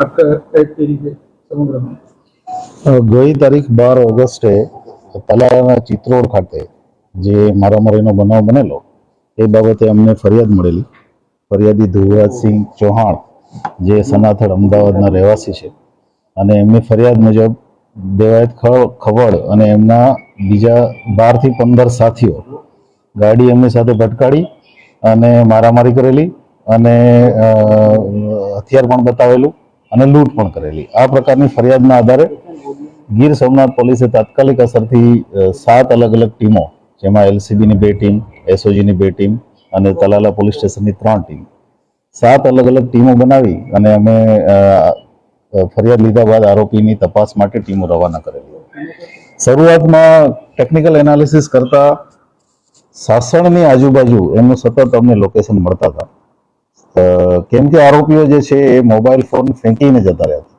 આ ક- કઈ કઈ રીતે સમગ્રમાં ગઈ તારીખ બાર ઓગસ્ટે તલાવાના ચિત્રોડ ખાતે જે મારામારીનો બનાવ બનેલો, એ બાબતે અમને ફરિયાદ મળેલી. ફરિયાદી ધ્રુવરાજસિંહ ચૌહાણ, જે સનાથડ અમદાવાદના રહેવાસી છે, અને એમની ફરિયાદ મુજબ દેવાયત ખવડ અને એમના બીજા બારથી પંદર સાથીઓ ગાડી એમની સાથે ભટકાડી અને મારામારી કરેલી અને હથિયાર પણ બતાવેલું. અને લૂંટ પણ કરેલી. આ પ્રકારની ફરિયાદના આધારે ગીર સોમનાથ પોલીસે તાત્કાલિક અસરથી સાત અલગ અલગ ટીમો, જેમાં એલસીબીની બે ટીમ, એસઓજીની બે ટીમ અને તલાલા પોલીસ સ્ટેશનની ત્રણ ટીમ, સાત અલગ અલગ ટીમો બનાવી અને અમે ફરિયાદ લીધા બાદ આરોપીની તપાસ માટે ટીમો રવાના કરેલી. શરૂઆતમાં ટેકનિકલ એનાલિસિસ કરતા સાસણની આજુબાજુ એમનું સતત અમને લોકેશન મળતા હતા. કેમ કે આરોપીઓ જે છે એ મોબાઈલ ફોન ફેંકીને જતા રહ્યા હતા